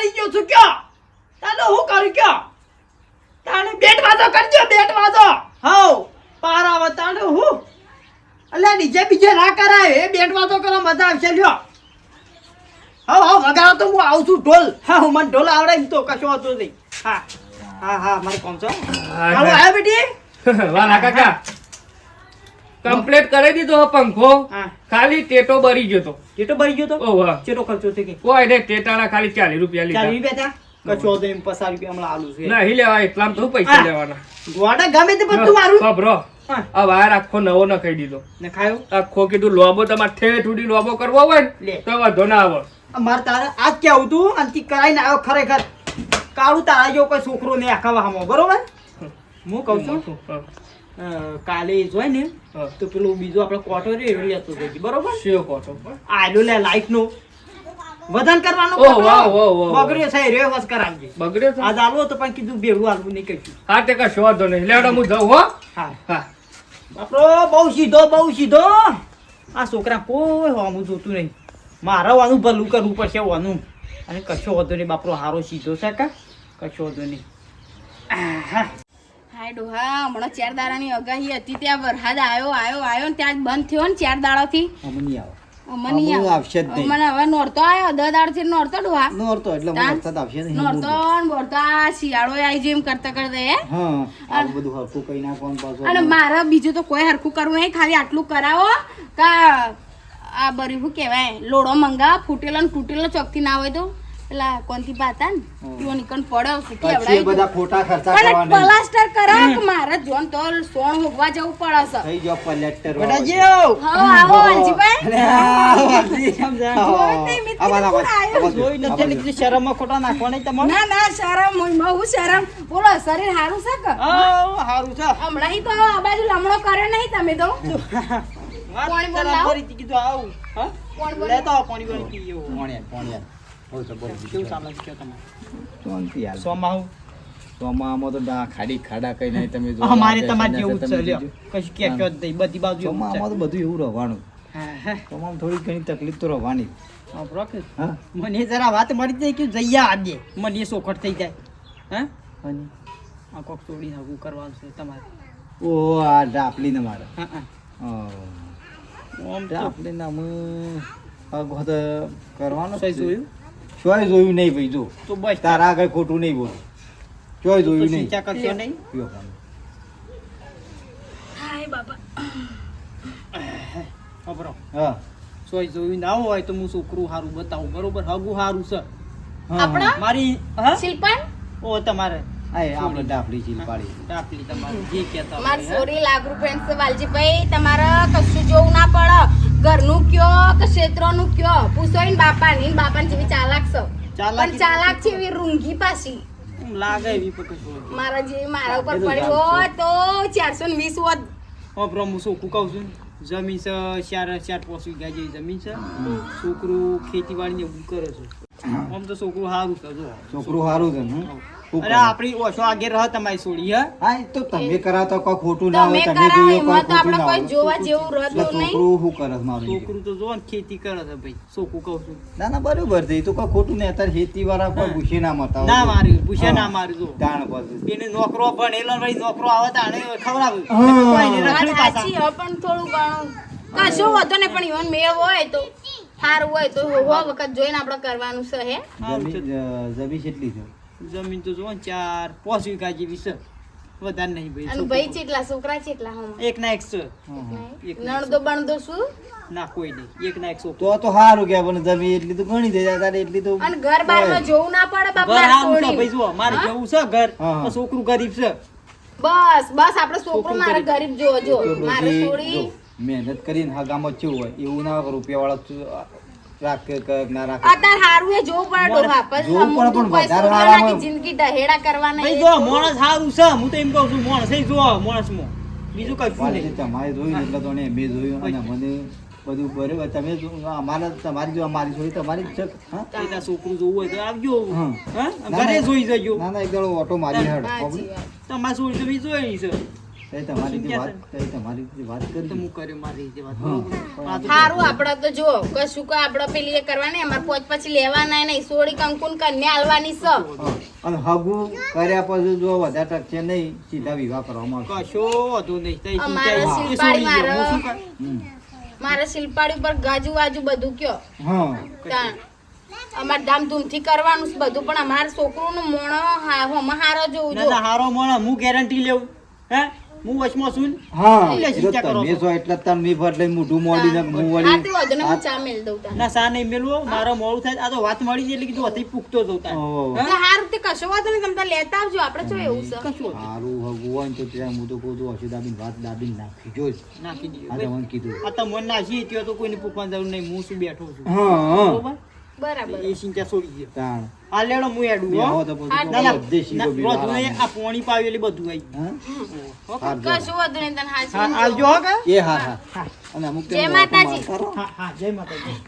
કંટાળી ગયો છું કયો? તને હું કરું કયો? તાણે બેટ વાજો કરજો બેટ વાજો હવ પારા વતાને હું? અલ્યા નીચે બીજે ના કરાય એ બેટ વાજો કરો મજા આવશે લ્યો. હવ હવ વગાડો તો હું આવું છું ઢોલ. હા હું મને ઢોલ આવડે એમ તો કશો હતો નહીં. હા. હા હા મારે કોમ છો હાલો આવ્યો બેટી. વાહ કાકા. કમ્પ્લીટ કરી દીધો પંખો. ખાલી ટેટો બરી ગયો તો. ટેટો બરી ગયો તો? ઓ ચેટો ખર્ચો છે કે? કોઈ ને ટેટાના ખાલી ચાલીસ રૂપિયા ચાલી લીધા રૂપિયા થયા? કશો હતો એમ પચાસ રૂપિયા હમણાં આલુ છે. નહીં લેવા એટલામાં તો પૈસા લેવાના. ગોડા ગમે તે બધું મારું. ખબરો આ વાયર આખો નવો ન ખાઈ દીધો. ને ખાયો? આખો કીધું લોબો તમારે ઠેઠ લોબો કરવો હોય ને તો વાંધો ના આવે. મારે તારે આજ કેવું તું? તી કરાઈને આવ્યો ખરેખર. કાળું તારા જેવો કોઈ છોકરો નહીં આખા વાહમાં બરોબર? હું કહું છું. કાલે જોઈ ને તો પેલું બીજું આપણે ક્વાર્ટર રહ્યો લેતો જઈએ બરોબર? શિવ કોટો આયલો લે લાઈફ નો વજન કરવાનું. બગડ્યો છે રે વસ કરાવજે. બગડ્યો છે? આજ આલો તો પણ કીધું બેડું આલવું નહીં કહીશું હા તે કશો વાંધો નહીં. લેડો હું જાઉં હો. હા. હા. બાપરો બહુ સીધો બહુ સીધો. આ છોકરા કોઈ હોવાનું જોતું નહીં. મારે વાનું ભલું કરવું પડશે વાનું અને કશો વાંધો નહીં બાપરો હારો સીધો છે કા? કશો વાંધો નહીં. આહા. હાય ડોહા હમણાં ચાર દાડાની અગાહી હતી ત્યાં વરસાદ આવ્યો આવ્યો આવ્યો ને ત્યાં બંધ થયો ને ચાર દાડાથી. અમની આવે. અમને. આવશે જ નહીં. મને હવે નોરતો આવ્યો દસ દાડથી નોરતો ડોહા. નોરતો એટલે વરસાદ આવશે નહીં નોરતો ને બોરતો આ શિયાળો આવી જાય એમ કરતા કરતા હે. હા બધું હરખું કઈ નાખવાનું પાછું અને મારે બીજું તો કોઈ હરખું કરવું નહીં ખાલી આટલું કરાવો કા આ બરી શું કહેવાય. લોડો મંગા ફૂટેલો ને તૂટેલો ચોકથી ના હોય તો. પેલા કોનથી પાતા ને? તેઓ નીકળ પડે કે એ બધા ખોટા ખર્ચા પણ પ્લાસ્ટર કરાવ મારે જોન તો સોણ હોગવા જવું પડશે થઈ થઈ પ્લાસ્ટર બડા જીઓ હા આવો વાલજીભાઈ મિત્ર કોણ આવ્યું? જોઈ નથી નીકળી શરમમાં ખોટા નાખવા નહીં તમારે? ના ના શરમ મો હું શરમ. બોલો શરીર સારું છે કે? હા હારું છે. હમણાં હી તો આ બાજુ લમણો કરે નહીં તમે તો. કોણ પાણી ફરીથી કીધું આવું. હા? કોણ બોલે? લેતો પાણી પાણી પીયો પાણી એવું. હો તો બોલ કેવું ચાલે છે તમારે? શાંતિ હાલ. સોમાહુ? ચોમામાં તો ડા ખાડી ખાડા કઈ નહીં તમે જો અમારે તમારે જેવું છે લ્યો. કશું કે કયો જ નહીં બધી બાજુ ચોમામાં તો બધું એવું રહેવાનું. ચોમામાં થોડી ઘણી તકલીફ તો રહેવાની. મને જરા વાત મળી જાય કે જઈએ આજે. મને સોખટ થઈ જાય. હા? આ કોક તોડી હગું કરવાનું છે તમારે. ઓ આ ડાપલી ને મારે. હા હા. આમ તો ડાપલી નામ અગો તો જોયું? ચોય જોયું નહીં ભાઈ જો. તો બસ. તારા આગળ ખોટું નહીં બોલું. ચોય જોયું નહીં. ચિંતા કરશો નહીં? પીઓ પાણી. હાય બાબા. ખબરો હા. ચોય જોયું ના હોય તો હું છોકરું સારું બતાવું બરોબર? હગું સારું છે. આપણા? મારી હા? શિલ્પન? ઓ તમારે. આપણે ડાપલી ચીલ પાડી ડાપલી તમારે. જે કહેતા માર સોરી લાગુ ફ્રેન્ડ વાલજીભાઈ. તમારે કશું જોવું ના પડે. ઘરનું કયો કે ક્ષેત્રનું કયો? પૂછો ને બાપા ને બાપા જેવી ચાલાક છે. પણ ચાલાક છે એવી રૂંગી પાછી. લાગે એવી મારા જેવી મારા ઉપર એ તો પડી હોય તો ચારસો ને વીસ હોત હા હું શું કહું છું? જમીન છે ચાર ચાર પાંચ વીઘા જેવી જમીન છે. છોકરું ખેતીવાડી ને એવું કરે છે. આમ તો છોકરું સારું છે જો. છોકરું સારું છે અરે આપણી ઓછો આગે રહ તમારી છોડી હા? હા તો તમે કરાવતા કોઈ ખોટું ના હોય તમે જોઈએ કોઈ ખોટું આપણે ના કોઈ હોય. જોવા જેવું રહેતું નહીં. છોકરું શું કરે મારું છોકરું તો જોન ખેતી કરે છે ભાઈ. છોકરું કહું છું. ના ના બરોબર છે તો કોઈ ખોટું નહીં. અત્યારે ખેતી વાળા કોઈ ભૂસે ના મરતા ના મારી પૂછ્યા ના મારી જો. તાણ પછી. એને નોકરો ભણેલો એલો ભાઈ નોકરો આવે તાણે ખવડાવ્યું હા. કોઈને વાત રખડી પાછા. સાચી હે, પણ થોડું ઘણું. કશો હોતો ને પણ ઈવન મેળ હોય તો સારું હોય તો હો વખત જોઈને આપણે કરવાનું છે હે? જમી કેટલી છે? જમીન તો જોવો ચાર પાંચ વીઘા જેવી છે. વધારે નહીં ભાઈ અને ભાઈ કેટલા છોકરા કેટલા હમ એક ના એક છે. હા, હા. નણદો બણદો શું? ના કોઈ નહીં. એક ના એક છોકરો. તો તો સારું કે પણ જમીન એટલી તો ઘણી થઈ તારે એટલી તો અને ઘર બારમાં જોવું ના પડે બાપા ઘર આમ છે ભાઈ જો મારે જવું છે ઘર હા, હા. છોકરું ગરીબ છે. બસ બસ આપણે છોકરો મારે ગરીબ. ગરીબ જો મારે છોડી મહેનત કરીને હગામાં કેવું હોય એવું ના રૂપિયા વાળા રાખે કે ના રાખે. અત્યારે હારું એ જોવું પડે ડોહા. પછી જોવું પડે, પણ વધારે છોકરીઓના જિંદગી ઢહેડા કરવાના ભાઈ જો માણસ સારું છે હું તો એમ કહું છું માણસ એ જો માણસ મો બીજું વાલી નહીં. તમારે જોયું એટલે તો મેં જોયું અને મને બધું બરોબર તમે અમારે તમારી જો અમારી જોડી તમારી જ છે હા? એ તાર છોકરું જોવું હોય તો આવજો. ઘરે જોઈ જજો. ના ના એક દાડો ઓટો મારી હેડ. તમારી છોડી જોઈ છે. સારું આપડે તો જો કશું કે આપડે પેલી એ કરવાની અમારે પોચ પછી લેવાના નહીં. સોળી કંકુન કન્યા હાલવાની છે અને હગું કર્યા પછી જો વધારે ટકશે નહીં સીધા વિવાહ કરવામાં આવશે. કશો નહીં. અમારે શિલ્પાળી મારે- શિલ્પાડી ઉપર ગાજુ વાજુ બધું કયો. હા. અમારે ધામધૂમથી કરવાનું છે બધું પણ અમારે છોકરું નું મોણો હા હોમાં હારો જોવું જો હારો મોણો હું ગેરંટી લેવું. હે? હું વચમાં છું હા એટલે એટલે ચિંતા કરો તમે છો. છો એટલે જ તમે ફટ લઈને મોઢું મોડી ને મું વળી તે વધુ ચા મેલ દઉં તાણ. ના સા નહીં મેલવો મારો મોડું થાય આ તો વાત મળી છે એટલે કીધું હતી પૂગતો જ હોતા ઓહો. એટલે તે કશો વાંધો નહીં તમે લેતા આવજો આપણે શું એવું છે. કશું હતું. સારું હગું હોય તો ત્યાં હું તો કહું દાબીને વાત દાબીને નાખી જો નાખી આ તમને કીધું. આ તો મન નાખી ત્યાં તો કોઈને પૂકવાની જરૂર નહીં હું શું બેઠો છું? હા હા. બરાબર? એ ચિંતા છોડી દે તાણ. આ લેડો હું. એડું હો ના ના બધું. આ પોણી પાવેલી બધું આઈ. કશું વાંધો નહીં તને હા હાચવીને આવજો હો કે. એ હા હા. અને અમુક જય માતાજી. હા હા જય માતાજી.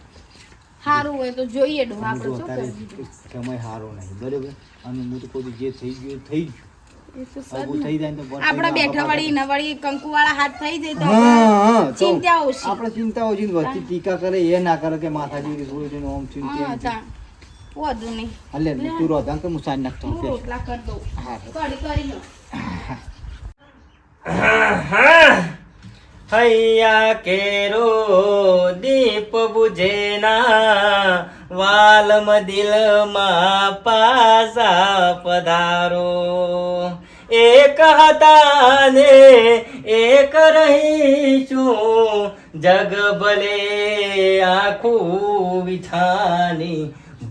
હારું હોય તો જોઈએ ડો આપણે શું કરીએ સમય સારો નહીં બરોબર? અને હું તો કોઈ જે થઈ ગયું થઈ ગયું. આપણા બેઠા. વળી ન વળી કંકુ વાળા હાથ થઈ જાય તો આપણે ચિંતા ઓછી. આપણે ચિંતા ઓછી ટીકા કરે એ ના કરે કે માથાજી ઓમ તાણ. વાંધો નહીં. અલે તું રોધા કે સાંજ નાખતો? હું. રોટલા કરી દઉં. હા. કરી લો હૈયા કેરો દીપ બુજેના વાલમ દિલમાં પાસા પધારો. એક હતા ને એક રહીશું જગ ભલે આખું વિછાની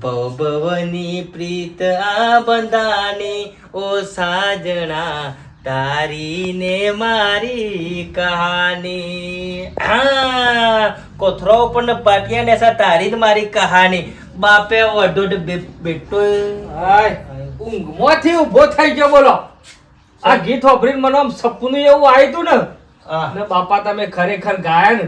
ભવની પ્રીત આ બંધાની ઓ સાજણા તારી ને મારી કહાની. કોથરો પણ પાટિયા ને સા તારી જ મારી કહાની. બાપે વઢોડ બેટો હાય, ઊંઘમાંથી ઊભો થઈ ગયો બોલો. આ ગીત હોભરીને મને આમ સપનું એવું આવ્યું તું ને ને બાપા તમે ખરેખર ગાયા ને.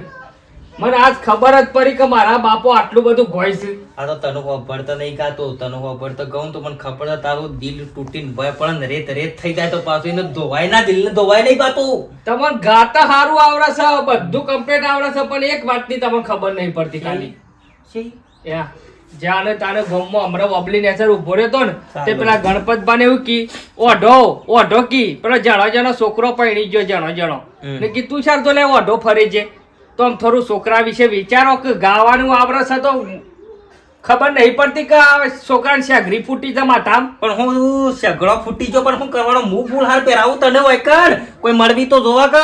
મને આજ ખબર જ પડી કે મારા બાપો આટલું બધું ગોય છે. આ તો તને ખબર તો નહીં ગાતો તને ખબર તો કહું તો મને ખબર તો તારું દિલ તૂટીને ભય પણ રેત રેત થઈ જાય તો પાછું એને ધોવાય ના દિલ ને ધોવાય નહીં પાતું તમને ગાતા સારું આવડે છે બધું કમ્પ્લીટ આવડે છે પણ એક વાતની તમને ખબર નહીં પડતી ખાલી. જ્યાં તારે ગામમાં હમણાં વબલી નેચર ઊભો રહ્યો તો ને તે પેલા ગણપત બાને એવું કી ઓઢો ઓઢો કી. પેલો જણો જણો છોકરો પૈણી ગયો જણો જણો. ને કીધું સાર તો લે ઓઢો ફરી છે તો આમ થોડું છોકરા વિશે વિચારો કે ગાવાનું આવડે છે તો ખબર નહીં પડતી કે છોકરાને શેઘરી ફૂટી છે માથામાં. પણ હું શેઘડો ફૂટી જો પણ હું કરવાનો મું ફૂલ હાર પહેરાવું તને હોય કર. કોઈ મળવી તો જોવા કે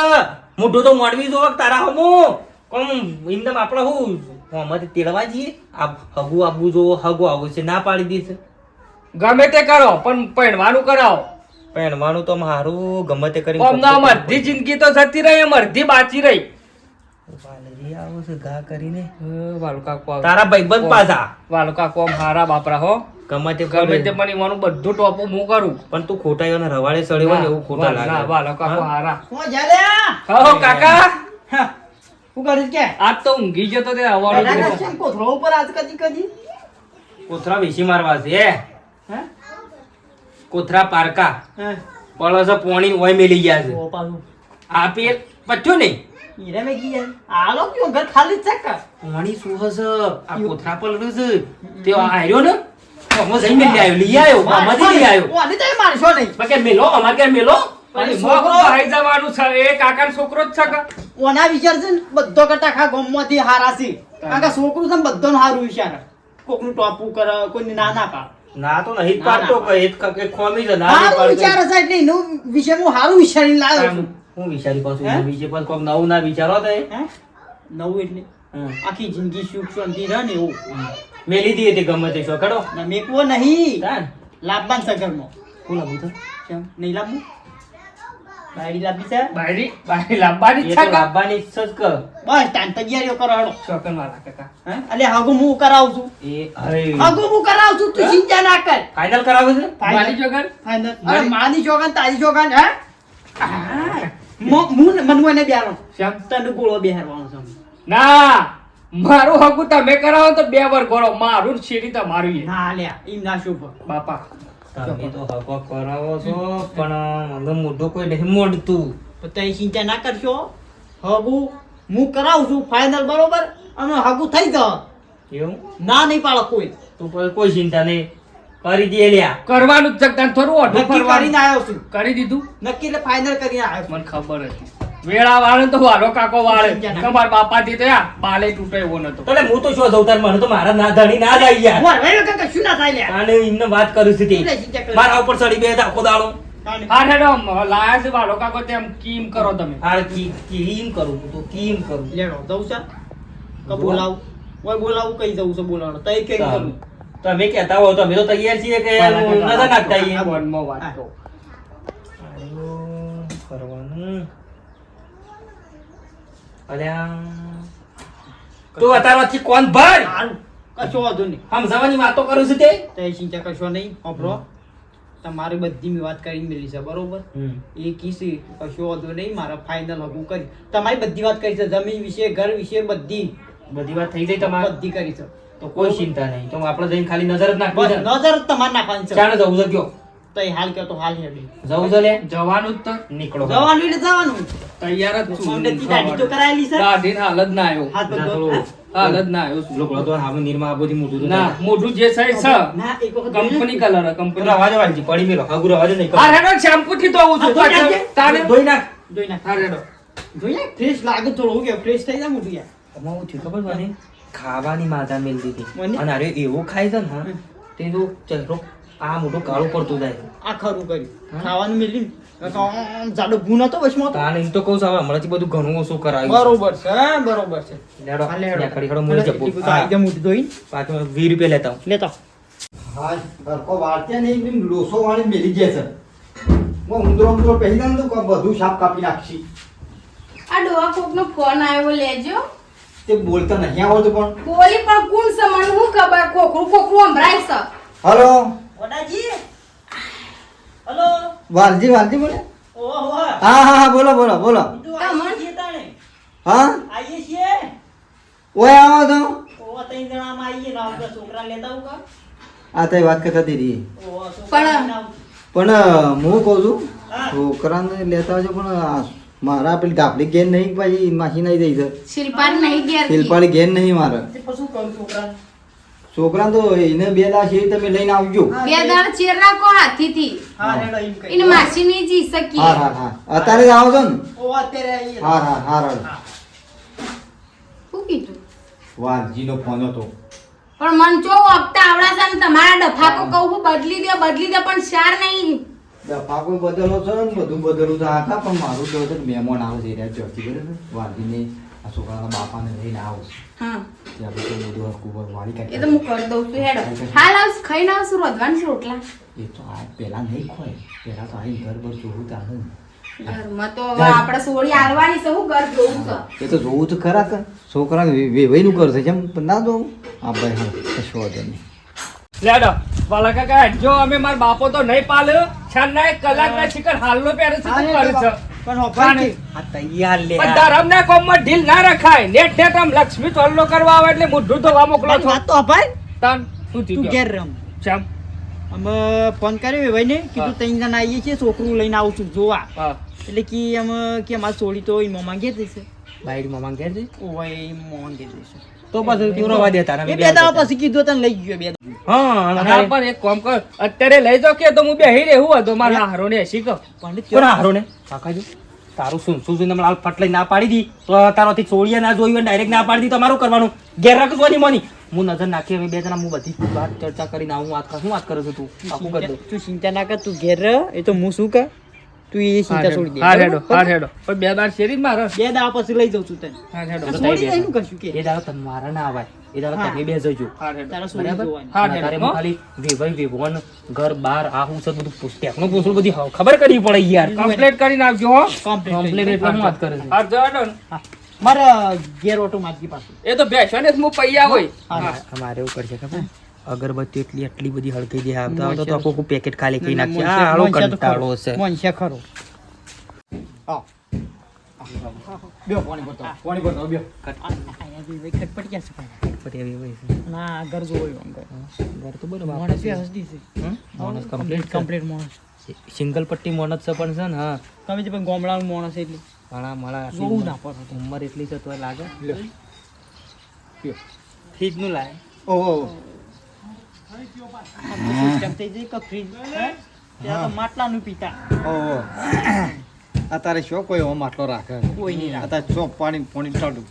મોઢું તો મળવી જોવા તારા હમું. કોમ ઇન્દમ આપણે હું હોમાંથી તેડવા જઈએ. આ હગુ આબુ જોવો હગુ આવું છે ના પાડી દીધે ગમે તે કરો પણ પહેણવાનું કરાવો. પહેરવાનું તો મારું ગમે તે કરી અડધી જિંદગી તો જતી રહી એમ અડધી બાચી રહી. તારા ભાઈબંધ પાછા. વાલો કાકો હારા બાપરા હો. ગમે તે ગમે તે પણ એવાનું બધું ટોપું હું કરું. પણ તું ખોટા એવાના રવાડે સડે હોય એવું ખોટા લાગે. વાલો કાકો હારા. હો કાકા. શું કરીશ કે? આજ તો ઊંઘી ગયો તો. કેમ કોથળો ઉપર આજ કદી કદી? કોથરા વેચી મારવા છે હે? કોથરા પારકા. પડોશો પોણી ઓય મેલી ગયા છે. ઓ પાછું. આ નહીં? હીરા મેં કી આલો. ક્યો ઘર ખાલી જ કે પોણી શું હશે? આ કોથરા પલડું છે. તે આર્યો ને? અમે જઈને લઈ આવ્યો લઈ આવ્યો આમાંથી લઈ આવ્યો. ઓને તો મારશો નહીં. મેં મેલો અમાર કે મેલો? અને અને મોકો છોકરો- ભાઈ જવાનું છે. એ કાકાનો છોકરો જ છે ઓના વિચાર છે ને બધો કટા ખા ગામમાંથી હારા છે. કારણ કે છોકરું છે ને બધાનો હારું વિચાર. કોકનું ટોપું કરે કોઈને ના ના પા ના તો નહીં પાડતો કે એક ખોમી છે ના પાડતો. વિચાર છે એટલે એનું વિશે હું હારું વિચારીને લાવ્યો છું. હું વિચારી પાછું વિશે પણ કોઈક નવું ના વિચારો તો. નવું એટલે આખી જિંદગી સુખ શાંતિ રહે ને એવું. મેલી દી હતી ગમે તે છોકરો ના મેકવો નહીં. લાભવાન સગરમાં હું લાગુ તો? કેમ? નહીં લાવવું બાયડી લાવવી છે? બાયડી? બાયડી લાંબાની છે તો ઈચ્છા જ કર બસ તાન તૈયારીઓ કરો હેડો. શોખન વાળા કાકા. હે? અલે હગો હું કરાવું છું. એ અરે હગો હું કરાવું છું તું ચિંતા ના કર. ફાઇનલ કરાવું છે? માની જોગન? ફાઇનલ અરે માની જોગન તારી જોગન હે? હું ને- મનુ એને બેહારો શ્યામ. તને ગોળો બેહારવાનો છે ના મારું હકુ તમે કરાવો તો બે વાર ગોળો મારું શેરી મારું એ. ના લ્યા ઈ ના શુભ. બાપા. તમે તો હકો કરાવો છો પણ મને મોઢું કોઈ નહીં મોઢતું. તો તઈ ચિંતા ના કરશો. હગુ હું કરાવું છું ફાઇનલ બરોબર અને હગુ થઈ જશે એવું? ના નહીં પાડો કોઈ. તું કોઈ કોઈ ચિંતા નહીં. કરી દે લ્યા કરવાનું જ તાન થોડું ઓઢું કરીને આવ્યો છું. કરી દીધું? નક્કી એટલે ફાઇનલ કરીને આવ્યો મને ખબર હતી. વેળા વાળે તો વાળો કાકો વાળે. તમાર. બાપા થી તો બાલે તૂટે એવો નતો. એટલે હું તો શું જઉં મને તો મારા ના ધણી ના જાય યાર મોર ભાઈ કાકા શું ના થાય લ્યા? અને એમને વાત કરું છું તે મારા ઉપર ચડી બે આખો દાડો. હા હેડો લાયા છે વાળો કાકો તેમ કીમ કરો તમે. કી કીમ કરું તો કીમ કરું. લેડો દઉં છે. બોલાવું ઓય બોલાવું કઈ જવું છે બોલાવવાનો? તઈ કઈ કરું? તમે કહેતા હો તો અમે તો તૈયાર છીએ કે નજર નાખતા આવીએ. બોન્ડમાં વાત હા. કરવાનું અલ્યા તું. અત્યારથી કોણ ભર? કશો વાંધો નહીં. સમજાવવાની વાતો કરું છું તે. ચિંતા કરશો નહીં હોભળો. તમારી બધી મેં વાત કરીને મેલી છે બરોબર? એ કીસી કશો વાંધો નહીં મારા ફાઇનલ હું કરી. તમારી બધી વાત કરી છે જમીન વિશે ઘર વિશે બધી. બધી વાત થઈ ગઈ તમારે? બધી કરી છે. તો કોઈ ચિંતા નહીં. તો આપણે જઈને ખાલી નજર જ નાખવી છે નજર જ તમારે નાખવાની છે. ચાલો જવું છે? તો હાલ કહો તો હાલ હેડી જવું છે લે? જવાનું જ તો. નીકળો. જવાનું એટલે જવાનું. તૈયાર જ છું. દાઢી તો કરાયેલી છે? દાઢીને હાલ જ ના આવ્યો. હાલ જ ના આવ્યો. છું. લોકો તો હામે નિર્મા આપોથી મોઢું ના મોઢું જે સાઈડ છે. ના એક વખત કંપની કલર કંપની. અવાજ વાળજી પડી મેલો. હગુ અવાજ નહીં આ હેડો શેમ્પુ થી છું. હા, ધોઈ નાખજે. તારે ધોઈ નાખ. ધોઈ નાખ. હા હેડો ધોઈ નાખ ફ્રેશ લાગે થોડું. હું કે ફ્રેશ થઈ જા મોઢું યાર. થયું ખબર મને? ખાવાની માતા મેલ દીધી અને અરે એવું ખાય છે ને તે તો ચહેરો આ મોટો કાળો પડતું જાય આ ખરું કર્યું. ખાવાનું મેલ્યું ને તો આમ જાડો ગુણ હતો વચમાં તાને એમ તો કહું છું હમણાંથી બધું ઘણું ઓછું કરાવ્યું બરોબર છે બરોબર છે. લેડો લેડો. ખડી ખડો મૂળ જપો. એટલી બધી આઈ જાય મોટી ધોઈ. પાછું વીસ રૂપિયા લેતા આવું. હા ઘરકો વાળતે નહીં એમ લોસો વાળી મેલી જાય છે. હું ઉંદરો તો બધું સાપ કાપી નાખશી. આ ડોહા કોકનો ફોન આવ્યો લેજો. તે બોલતા નહીં આવડતું પણ. બોલી પણ કોણ છે મને હું ખબર? કોકરું કોકરું સંભળાય છે. હલો? ઓડાજી હલો? વાલજી વાલજી બોલે? ઓહો હા હા. હા બોલો બોલો બોલો. હા આઈએ છીએ ઓય આવો તો. ઓ તઈ જણા માં આવીએ ના આપણે છોકરા લેતા આવું કા? આ તઈ વાત કરતા દીધી પણ- પણ હું કહું છું છોકરાને લેતા આવજો પણ આ મારા પેલી ગાપડી ગેન નહીં પછી માસી નહીં દઈ છે શિલ્પાની નહીં ઘેર શિલ્પાળી ગેન નહીં મારે. તે શું કરું છોકરાને? છોકરાને તો એને બે દાસ એ તમે લઈને આવજો. બે દાડા ચેર રાખો હા, એમ કહી. એને માસી નહીં જી હા શકીએ હા હા. અત્યારે જ આવો છો ને. ઓ અત્યારે આવીએ. હા હા હા રાડો શું કીધું? વાલજીનો ફોન હતો. પણ મન ચો હપ્તા આવડા છે ને તમારા ડફાકો કહું બદલી દે બદલી દે પણ શાર નહીં. કોઈ બદલો છે ને બધું બદલું તો હતા પણ મારું તો છે મહેમાન આવે છે રહ્યા ચોથી બરાબર? વાલજીને આ છોકરાના બાપાને લઈને આવું હા. ત્યાં બધું બધું હરકું એ તો હું કરી દઉં છું હેડો. હાલ આવ ખાઈને આવશું રોધવાનું રોટલા? એ તો આ પેલા નહીં ખોય પેલા તો આવીને ઘર જોવું ને. ઘરમાં તો આપણે સોળી આલવાની છે હું ઘર જોવું છે. એ તો જોવું તો ખરા છોકરા વેવાઈનું કરશે જેમ ના જોવું. આ ભાઈ હા કશો વાંધો નહીં. લેડો વાલા કાકા જો અમે માર બાપો તો નહીં પાલ્યો છાના કલાક ના હાલનો પહેરે છે તું કરે છે? પણ હોભાઈ આ તૈયાર લે. પણ ધરમના કોમમાં ઢીલ ના રખાય. નેટ નેટ આમ લક્ષ્મી ચોલ્લો કરવા આવે એટલે મોઢું ધોવા મોકલો છો. વાત તો અપાય તન તું થયું ઘેર રમ. ચામ. અમે ફોન કર્યો ભાઈ ને કીધું. ત્રણ જણા આવીએ છીએ છોકરું લઈને આવું છું જોવા. એટલે કે અમે કે અમારે છોડી તો ઈ મોમાં ઘેર જશે બાઈડ મોમાં ઘેર જઈ? ઓય મોમાં ઘેર જઈશે. તો પછી તું રવા દે બે દાડા પછી કીધું તને લઈ ગયો બે હા ના પણ એક કામ કર અત્યારે લઈ જાઓ કે તો હું બેહી રહેવું હતો મારા હારો ને એસી કહો. પણ હારો ને કાકાજી તારું શું શું શું હમણાં ફટ ના પાડી દી? તો તારોથી છોડીએ ના જોયું ડાયરેક્ટ ના પાડી દી તમારું કરવાનું. ઘેર રાખવાની મોની. હું નજર નાખી બે જણા હું બધી વાત ચર્ચા કરીને આવું વાત કર શું વાત કરું છું તું? આખું કરી દઉં. તું ચિંતા ના કર તું ઘેર એ તો હું શું કર તું એ ચિંતા છોડી દે. હા હેડો હા હેડો. પણ બે દાડ શેરી જ બે દાડા પછી લઈ જાઉં છું તને. હા હેડો. છોડી એનું કશું કે? એ દાડો તને મારા ના આવે એ હા. તમે બે જજો હા હેડો. તારા બરાબર? હા, હેડો, ખાલી વેવાઈ વિભવન ઘર બાર આ હું છે બધું પુસ્તકનું પૂછવું બધી ખબર કરવી પડે યાર. કમ્પ્લીટ કરી નાખજો હો. કરી. કમ્પ્લીટ એટલે હું વાત કરે છે. હા જવા મારા ગેર ઓટો મારજી પાછું. એ તો બેસવાને ને હું પૈયા હોય. હા. અમારે એવું કરશે ખબર? અગરબત્તી એટલી આટલી બધી હળકી દે આવતા આવતા તો આખું પેકેટ ખાલી કરી નાખી આ આળો કંટાળો છે. મનશે ખરો. સિંગલ પટ્ટી મોણસ છે પણ છે ને હા. તમે જે પણ ગામડાનું માણસ એટલે. ઘણા મળા ઉંમર- ના પડે ઉંમર એટલી છે તો લાગે. ફ્રીજનું લાય. ઓહો, ઓહો. સિસ્ટમ થઈ. અત્યારે શું કોઈ માટલો રાખે કોઈ નહીં. અત્યારે પાણી પાણી ટાળું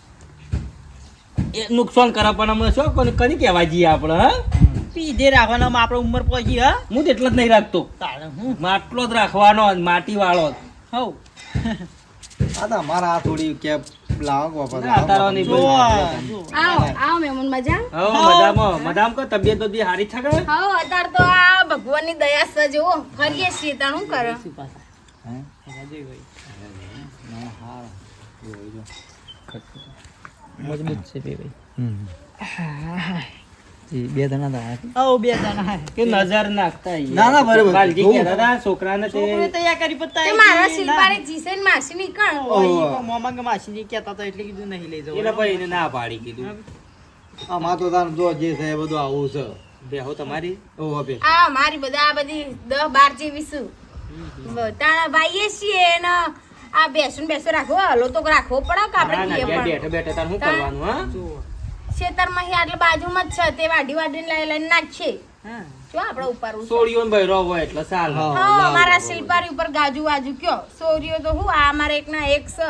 એ નુકસાન કરે પણ અમે શું કોને કરી કહેવા જઈએ આપણે હા પીધે રાખવાનો આપણે ઉંમર પહોંચી હા હું તો એટલો જ નહીં રાખતો હું માટલો જ રાખવાનો, માટી વાળો હવ આ તો મારા આ થોડી કેપ લાવો જો. જો. આવો આવો. મહેમાન મજા મજામાં? મજામાં. કો તબિયત બધી સારી છે કે? હા અત્યારે તો આ ભગવાનની દયા છે જુઓ. ફરીએ છીએ તાણ કરે? હારા. જો. મજબૂત છે ભાઈ. હમ. ઈ બે જણા તો આયા. બે જણા કે નજર નાખતા ના, ના, બરોબર. કાલજી કહેતા હતા છોકરાને તે છોકરીએ તૈયાર કરી પત્તા તે મારા શિલ્પારી જીસે ને માસી નીકળ ઓય મોમાં કે માસીજી કહેતા હતા એટલે કીધું નહીં લઈ એટલે ભાઈ એને ના પાડી કીધું. આમાં તો તાર જો જે છે બધું આવું છે. બેહો તમારી. ઓહો બે આ મારી બધા આ બધી દસ બાર જેવી છું. તાણા ભાઈએ છીએ ને આ બેસું ને રાખો રાખવો હલો તો રાખવો પડે કે આપણે બેઠે તાર શું કરવાનું હા? ખેતરમાં અહીં આટલે બાજુમાં જ છે તે વાડી વાડીને લઈ લઈને નાખશે. હા. જો આપણે ઉપાડવું છે. સોળીઓ ને બૈરો હોય એટલે સાલ હા. હા મારા શિલ્પારી ઉપર ગાજુ વાજુ કયો. સોરીઓ તો હું આ મારે એક ના એક છે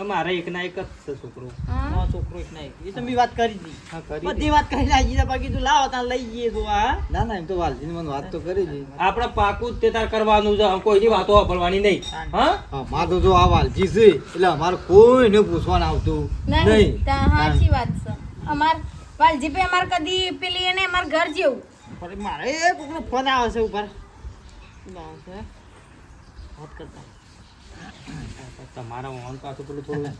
અમારે એક ના એક જ છે છોકરો. હા. છોકરો એક નહીં એ તો મેં વાત કરી દી. હા કરી બધી વાત કરી નાખી બાકી તું લાવો તા લઈ જઈએ તો આ ના ના એમ તો વાલજી મને વાત તો કરી દી. આપણે પાકું જ તે તાર કરવાનું છે કોઈની વાતો વાપરવાની નહીં. હા. માર તો જો આ વાલજી છે એટલે અમારે કોઈને પૂછવાનું આવતું નહીં. સાચી વાત છે. અમાર વાલજીભાઈ અમાર કદી પેલી એને અમાર ઘર જેવું. મારે કોકનો ફોન આવે છે ઉપર. વાત કરતા. તમારા મોહન પાછું પેલું થોડું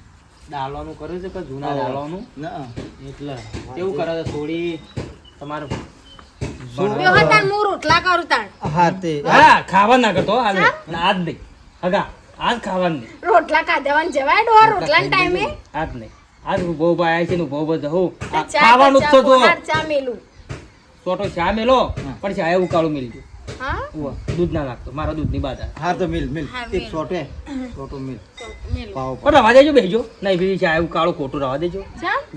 ડાલવાનું કરે છે કે જૂના ડાલવાનું? ના. એટલે કેવું કરે છે? થોડી તમારું બે હતા હું રોટલા કરું તાણ. હા તે. હા ખાવા ના કરતો હાલ ના, આજ નહીં. હગા આજ ખાવાનું નહીં. રોટલા ખાધેવાન જવાય ડોર રોટલાના ટાઈમે? આજ નહીં. આજ બહુ ભાઈ છે ને બહુ બધા હો તો આ ચા ખાવાનું જ તો ચા મેલું. છોટો ચા મેલો પણ ચા એવું કાળું મેલજો હા? દૂધ ના નાખતો મારા દૂધની બાધા હા તો મિલ મિલ. એક સોટે સોટો મિલ. પાવ પણ રવા દેજો બેજો નહીં બીજી ચા એવું કાળો ખોટું રવા દેજો.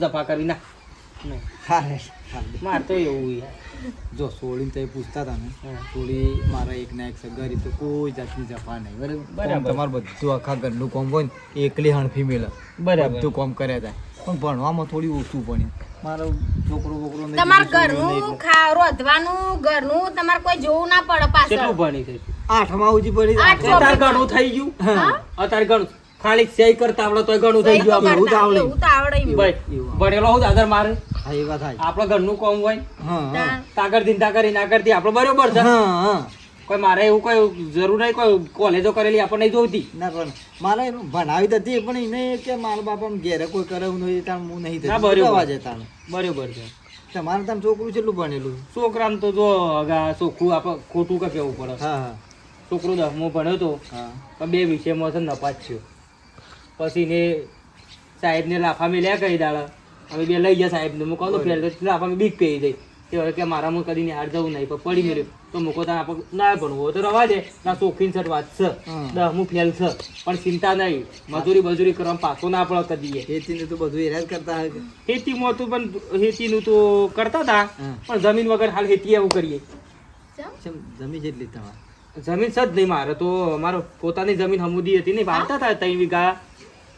જફા કરી ના નહીં હા રે માર તો એવું જો સોળીને તો એ પૂછતા હતા ને. સોળી મારા એક ના એક સગારી તો કોઈ જાતની જફા નહીં બરાબર? બરાબર. તમારે બધું આખા ઘરનું કોમ હોય ને એકલી હણફી મેલે. બરાબર. બધું કોમ કર્યા હતા પણ ભણવામાં થોડી ઓછું ભણ્યું. મારો છોકરો બોકરો નહીં, તમાર ઘરનું. ખા રોધવાનું ઘરનું તમારે કોઈ જોવું ના પડે કેટલું ભણી છે? આઠમાં ઉજી પડી અત્યાર ઘણું થઈ ગયું? હા? અત્યારે ઘણું. ખાલી સહી કરતા આવડે તોય ઘણું થઈ ગયું આપણે. ગયું તો આવડે. હું તો આવડે ભાઈ ભણેલો હું દાદર મારે? હા એ વાત થાય આપડે ઘરનું કોમ હોય? હા હા. તાગર ધીંધા કરી ના કરતી આપણે બરોબર છે? હા હા. કોઈ મારે એવું કોઈ જરૂર નહીં કોઈ કોલેજો કરેલી આપણને જોઈતી. ના પણ મારે એનું ભણાવી હતી પણ એને કે મારા બાપા ઘેરે કોઈ કરે એવું નહીં ત્યાં હું નહીં થતું બરોબર. દવા જતા બરોબર છે. તમારે તમે છોકરું કેટલું ભણેલું? છોકરામ તો જો હગા ચોખ્ખું આપણે ખોટું કે કેવું પડે? હા હા. છોકરો દસમો ભણ્યો તો હા. પણ બે વિષયમાં છે નપાસ થયો. પછી ને સાહેબને લાફા લે કહી દાડા. હવે બે લઈ ગયા સાહેબને હું કહું તો તો લાફા મેં બીક કહી દઈ તે હવે કે મારા હું કદી નિહાળ જવું નહીં પણ પડી મેળ્યો તો મૂકો તને આપણે ના ભણવું હોય તો રવા દે. ના શોખીન સર વાત છે. હા. દસમું ફેલ છે. પણ ચિંતા નહીં. મજૂરી બજૂરી કરવામાં પાછો ના પડે કદી ખેતીનું તો બધું જ કરતા. ખેતીમાં તો પણ ખેતીનું તો કરતા હતા. પણ જમીન વગર હાલ ખેતી એવું કરીએ. જમીન જેટલી તમારે. જમીન સજ નહીં મારે તો. અમારો પોતાની જમીન હમુદી હતી નહીં વાવતા હતા ત્રણ વીઘા.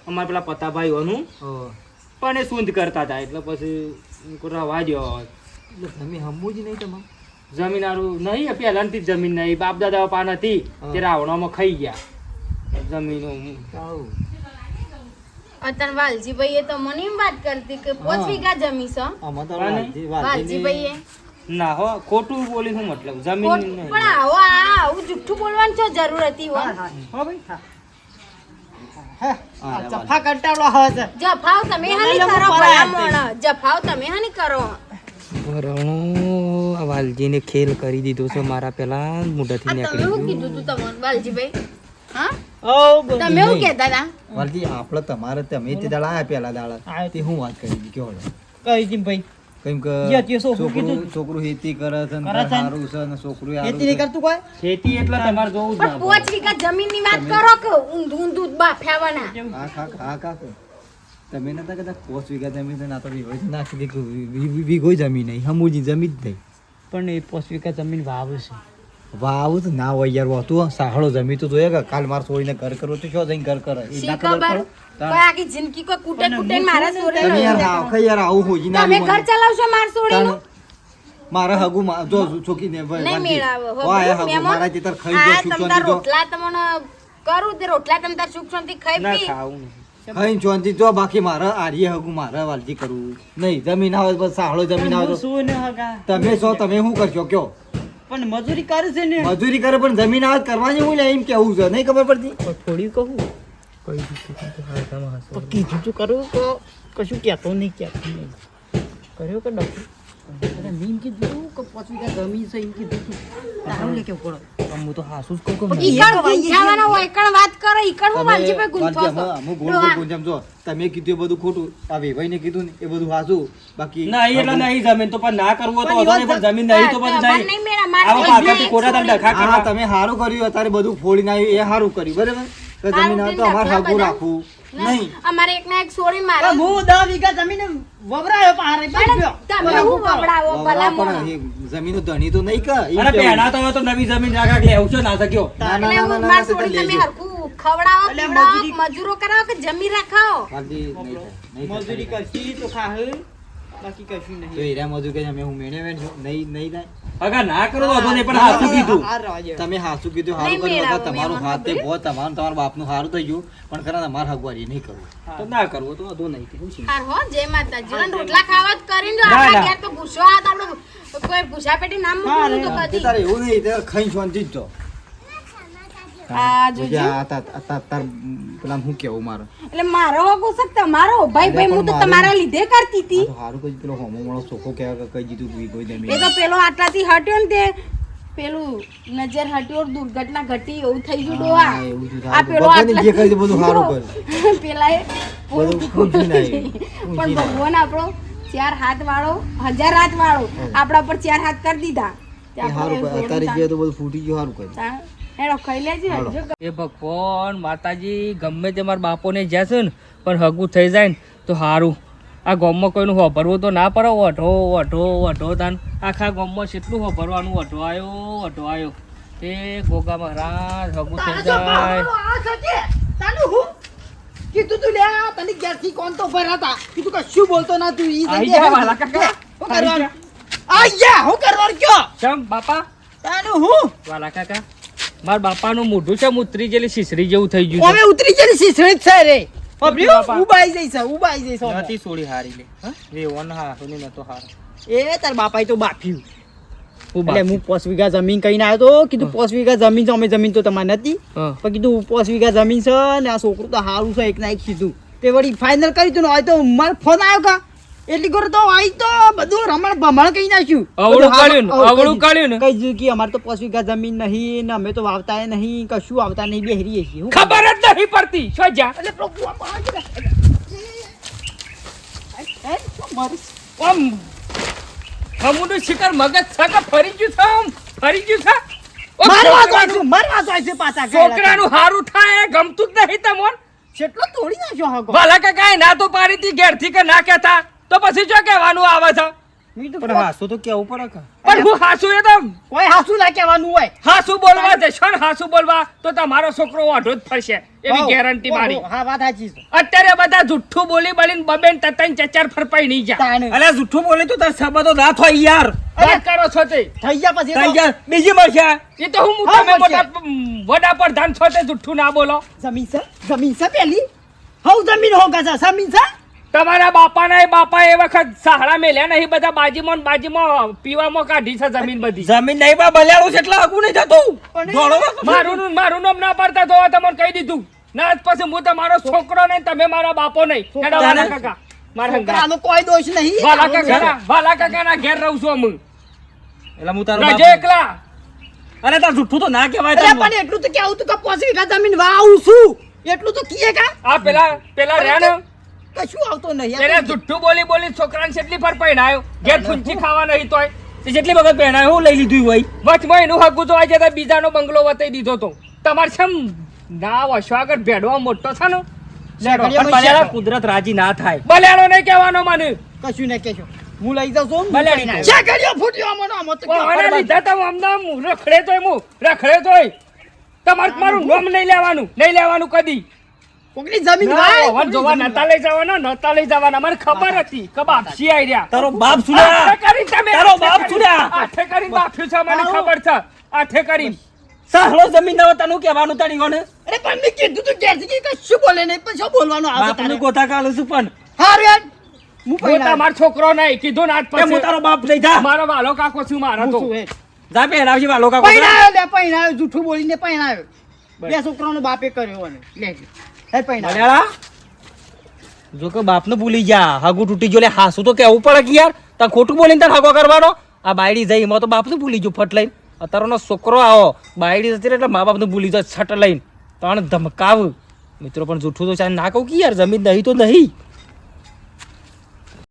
અમારા પેલા પતાભાઈઓનું. ઓહો. પણ એ સૂંધ કરતા હતા. એટલે પછી રવા દ્યો. એટલે જમી હમવું જ નહીં તમારે. જમીન નહીં પહેલાંથી જ જમીન નહીં બાપ દાદા પાન હતી તે રાવણામાં ખાઈ ગયા. જમીનો આવું. વાલજીભાઈ એ તો મને એમ વાત કરતી કે પોચ વીઘા જમી છે વાલજીભાઈ ના હો ખોટું બોલી હું મતલબ જમીન પણ આવો આ આવું જુઠ્ઠું બોલવાની છો જરૂર હતી હો? હા ભાઈ હા. હા, આ રે ચફા કંટાળો હવે જફાવ તમે હાની કરો જફાવ તમે હાની કરો. ભરણું. આ વાલજીને ખેલ કરી દીધો છે મારા પેલા મોઢાથી નીકળી ગયું. કીધું તું તમને વાલજીભાઈ? હા? ઓ તમે એવું કહેતા હતા? વાલજી આપણે તમારે તમે તે દાડા આયા પેલા દાડા. તે હું વાત કરી કયો હળો? કઈ જીમ ભાઈ. કેમ કે છોકરું છોકરું ખેતી કરે છે ને. સારું છે ને છોકરું ખેતી નહીં કરતું કોઈ? ખેતી એટલે તમારે જોવું જ ના પોચ વીઘા જમીનની વાત કરો કે ઊંધું ઊંધું બાફ્યાવાના. છે. હા કાકા હા કાકા તમે નતા કદાચ પોચ વીઘા જમીન છે ને તો નાખી દીધું. વી- વી- વી- વીઘો જમીન નહીં હમુજી જમીન જ નહીં પણ એ પોસ વીઘા જમીન વાવ છે વાવ તો ના હોય યાર હોતું સાહળો જમી તો જોઈએ કે કાલ મારે સોઈને ઘર કરો તો શું જઈને ઘર કરે એ ના ખબર કોઈ આખી જિંદગી કોઈ કૂટે કૂટે મારા સોરે તમે યાર આવ કે યાર આવું હોજી ના તમે ઘર ચલાવશો માર તાણે મારે હગું મા- જો છોકરીને ભાઈ નહીં. મેળાવો હગું મારા ચિત્તર ખાઈ જો, જો. રોટલા તમને કરું તે રોટલા તમતાર સુખ શાંતિ ખાઈ ના પી ખાવું નહીં. ખાઈને શાંતિ જો બાકી મારે આર્ય હગું મારે વાલજી કરવું. નહીં જમીન આવે તો બસ સાહળો જમીન આવે શું ને હગા. તમે છો તમે શું કરશો કયો? પણ મજૂરી કરે છે ને. મજૂરી કરે પણ જમીન આવે કરવાની હું ને એમ કેવું છે? નહીં ખબર પડતી? થોડી કહું. તો કીધું તું કરું તો કશું કહેતો નહીં કહેતો નહીં. કર્યો કે ડોક્ટર અરે મીન કીધું કે પાંચ વીઘા જમીન છે એમ કીધું તું. તારું લે કેવું પડે. હું તો હાસુ જ કહું કે ઈકણ ગુંજાવાના હોય ઈકણ વાત કરો ઈકણ હું વાલજી ભાઈ ગુંથો છો અમુક ગોળ ગોળ ગુંજામ જો. તમે કીધું એ બધું ખોટું. આ વેવાઈને કીધું ને એ બધું હાસુ. બાકી ના એટલે નહીં જમીન તો પણ ના કરવું હોય તો પણ પણ જમીન નહીં તો પણ નહીં આવા ખોટા તમે ડખા હા તમે સારું કર્યું અત્યારે બધું ફોડીને આવ્યું એ સારું કર્યું બરાબર? તો જમીન આવે તો અમારે દાખલા રાખવું. નહીં. અમારે એક ના એક છોડી મારે. હું દસ વીઘા જમીન વવરાયો પારે તમે હું વવડાવો ભલા પણ જમીન ધણી તો નહીં કે અરે કેવું. તો તો નવી જમીન રાખા કે છો ના શક્યો? ના, ના, ના, ના, તો છોડી તમે હરકુ ખવડાવો મજૂરી- મજૂરો કરાવો કે જમીન થાય. મજૂરી કરશી તો ખાહ બાકી કશું તો નહીં હીરા મજૂર કે અમે હું મેણે વેણ નહીં નહીં થાય? અગર ના કરો તો વાંધો પણ હાસુ કીધું. તમે હાસું કીધું હારું કર્યું. મેળાવો, તમારું હાથે બહુ તમારું તમારા બાપનું સારું થઈ ગયું પણ ખરા તમારે હગવારી નહીં કરવું. તો ના કરવું તો અધો નહીં કીધું છે? હાર હો જય માતાજી. રોટલા ખાવા જ કરીને આપણા ઘેર તો ગુસ્સો આ તો કોઈ ગુસ્સા પેટી નામ મૂકવું તો કદી. તારે એવું નહીં તે ખાઈ શાંતિ જ જો આ જોજે. આ તાર- તાર- તાર પેલા હું કેવું મારે? એટલે મારો હગો છે તમારો ભાઈ ભાઈ હું તો તમારા લીધે કરતી હતી. તો સારું કઈ પેલો હોમો મળો સોખો કે કઈ દીધું કે કોઈ જમીન એ તો પેલો આટલાથી હટ્યો ને તે પેલું નજર હટ્યો દુર્ઘટના ઘટી એવું થઈ ગયું. આ પેલો જે બધું પેલા એ. પણ ભગવાન આપણો ચાર હાથ વાળો હજાર હાથ વાળો આપણા પર ચાર હાથ કરી દીધા. અત્યારે જે તો બધું ફૂટી ગયું સારું કર્યું હેડો ખાઈ લેજે. એ ભગવાન માતાજી ગમે તે મારા બાપોને છે ને પણ હગું થઈ જાય ને તો સારું આ ગામમાં કોઈનું હોભરવું તો ના પડે? વઢો વઢો વઢો તાન. આખા ગામમાં કેટલું હોભરવાનું? વઢો આવ્યો વઢો આવ્યો એ ગોગા મહારાજ હગું થઈ જાય? તાનું હું? કીધું તું લે તને ઘેરથી કોણ તો ભરાતા? કીધું કશું બોલતો ના તું. ઈ જગ્યાએ વાલા કાકા. હું કરવાનું? આયા હું કરવાનું કયો? ચમ બાપા. તાનું હું? વાલા કાકા. મારા બાપાનું મોઢું છે ઉતરી જેલી શીસરી જેવું થઈ ગયું હવે ઉતરી જલી શીસડી જ છે રે. ઉબાઈ જઈશ ઉબાઈ જઈશ છે નથી સોળી હારી લે. હા? વેવણ હારું નહીં નતો હારો. એ તાર બાપાએ તો બાફ્યું હું એટલે હું પોસ વીઘા જમીન કહીને આવ્યો તો કીધું પોસ વીઘા જમીન છે અમે જમીન તો તમારે નથી. પણ કીધું પોસ વીઘા જમીન છે ને આ છોકરું તો સારું છે એક ના એક કીધું તે વળી ફાઇનલ કરી તું ને તો મારો ફોન આવ્યો કા? એટલી ગોર તો આઈ તો બધું રમણ ભમણ કહી નાખ્યું. અવળું કાઢ્યું અવળું કાઢ્યું ને. કહી કે અમાર તો પશુ વીઘા જમીન નહીં ને અમે તો વાવતા નહીં કશું વાવતા નહીં બેહરીએ છીએ. હું ખબર જ નહીં પડતી શું જા. એટલે પ્રભુ? આમ હમુનું મગજ છાકા ફરી ગયું છે આમ ફરી ગયું છે? મારવા છે, મારવા જાય પાછા છોકરાનું હારું થાય ગમતું જ નહીં તમોન? કેટલો તોડી નાખ્યો હગો. ભલા કે કાંઈ ના તો પાડી હતી ઘેરથી કે ના કહેતા? તો પછી જો કહેવાનું આવે છે? પણ હાસુ તો કેવું પડે કે? પણ હું હાસુ એ તો કોઈ હાસુ ના કહેવાનું હોય. હાસુ બોલવા જશો ને હાસુ બોલવા? તો તમારો છોકરો વાઢો જ ફરશે. એવી ગેરંટી મારી. હા વાત સાચી છે. અત્યારે બધા જુઠ્ઠું બોલી બોલીને બબેન તતન ચચર ફરપાઈ નહીં જા. તાણે. જુઠ્ઠું બોલે તો તાર સંબંધો ના થાય યાર. વાત કરો છો તે. થઈ ગયા પછી થઈ ગયા બીજી મળશે. એ તો હું તમે મોટા વડા પ્રધાન છો તે જુઠ્ઠું ના બોલો. જમીન છે? જમીન છે પેલી? હવ જમીન હો ગજા જમીન છે? તમારા બાપાના એ બાપા એ વખત સહારા મેલ્યા નહીં બધા બાજીમાં બાજીમાં પીવામાં કાઢી છે જમીન બધી. જમીન નહીં બા બલ્યાળું છે એટલે હકું નહીં થતું. પણ એ- જોડો તો. મારું મારું નામ ના પડતા તો તમને કહી દીધું. ના પછી હું તમારો છોકરો નહીં તમે મારા બાપો નહીં. વાલા કાકા મારા કોઈ દોષ નહીં વાલા કાકા વાલા કાકા ના ઘેર રહું છું હું એટલે હું તારો રાજે એકલા. અરે તાર જુઠ્ઠું તો ના કહેવાય પણ એટલું તો કેવું તું કે પોસી વીઘા જમીન વાવું છું. એટલું તો કીએ કા? આ પેલા પેલા રહ્યા ને? કશું આવતો નહીં. એને જુઠ્ઠું બોલી બોલી છોકરાને કેટલી ફર પહેણાયો ઘેર ફૂંચી ખાવા નહીં તોય. તે જેટલી વખત પહેણાયો હું લઈ લીધું હોય. વચમાં એનું હકું તો આજે બીજાનો બંગલો વતાઈ દીધો તો. તમારે છેમ ના વસવા આગળ ભેડવા મોટો છે ને. કુદરત રાજી ના થાય. બલેડો નહીં કહેવાનો મને. કશું નહીં કહેશો. હું લઈ જાઉં છું. ભલે નહીં. શેકડીઓ ફૂટ્યો આમાં ને તો કેવો લીધા તો આમનામ રખડે તોય હું રખડે તોય. તમારે મારું નામ નહીં લેવાનું નહીં લેવાનું કદી. કોકની જમીન ના, વાય? જોવા નતા લઈ જવાના નતા લઈ જવાના. મને ખબર હતી કે બાપસી આઈ રહ્યા. તારો બાપ આઠે કરી તમે તારો બાપ કરી. આઠે કરી બાપ્યું છે મને ખબર છે. આઠે કરી. સહલો જમીન ના તનું કહેવાનું તારી કોને અરે પણ મેં કીધું તું ઘેરથી કે કશું બોલે નહીં પણ શું બોલવાનું આવે બાપનું ગોતા કાઢું છું પણ. હારું યાર હું હું પહેલા છોકરો નહીં કીધું ના હું તારો બાપ લઈ જા. મારો વાલો કાકો છું મારો તો. જા પહેરાવજે વાલો કાકો લે પહેણાયો જૂઠું બોલીને પહેણાયો બે છોકરાનો બાપે કર્યો અને લે જો કે બાપને ભૂલી ગયા. હાગુ તૂટી ગયો લે, હાસુ તો કેવું પડે કે યાર, તાર ખોટું બોલીને તાર હાગો કરવાનો? આ બાયડી જઈ, એમાં તો બાપને ભૂલી ગયો ફટ લઈને. અત્યારનો છોકરો આવો, બાયડી જતી એટલે મા બાપને ભૂલી જાય, છટ લઈને. ત્રણ ધમકાવ. મિત્રો, પણ જૂઠું તો ચાલે ના કહું કે યાર, જમીન નહીં તો નહીં.